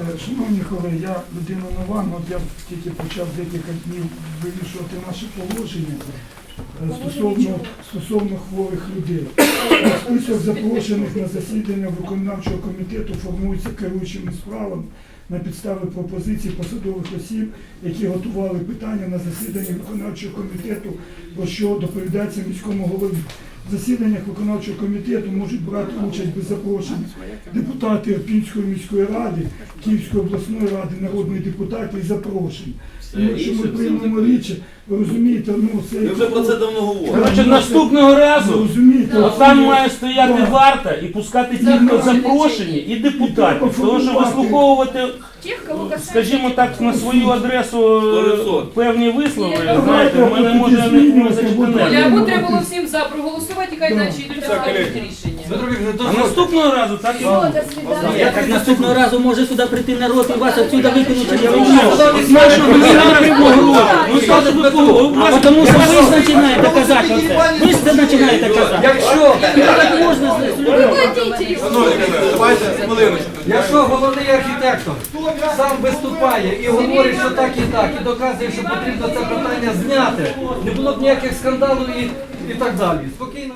Е, Шановні колеги, я людина нова, але я тільки почав декілька днів вирішувати наші положення е, стосовно, стосовно хворих людей. Е, Список запрошених на засідання виконавчого комітету формується керуючими справами на підставі пропозицій посадових осіб, які готували питання на засіданні виконавчого комітету, про що доповідається міському голові. В засіданнях виконавчого комітету можуть брати участь без запрошень депутати Ірпінської міської ради, Київської обласної ради, народні депутати і запрошені. І якщо ми приймемо річ, ви розумієте, ну це Ми вже про це давно говоримо. Коротше, наступного разу розумієте, от там має стояти варта і пускати тільки запрошені і депутатів. Тому що вислуховувати, Тех, кого касается скажімо так, на свою адресу е, 100%. певні вислови, Ні, знаєте, в мене може не зачитане. Або треба було всім за проголосувати, і хай Да. йдуть приймати рішення. А наступного разу так і буде. Я так наступного разу може сюди прийти народ і вас отсюда викинути. Я погрожуємо. Ну що ж ви погрожуєте? Тому що ви ж починаєте казати оце. Ви ж це починаєте казати. Якщо, Так можна з людьми. Давайте хвилиночку. Якщо головний архітектор сам виступає і говорить, що так і так, і доказує, що потрібно це питання зняти, не було б ніяких скандалів і, і так далі.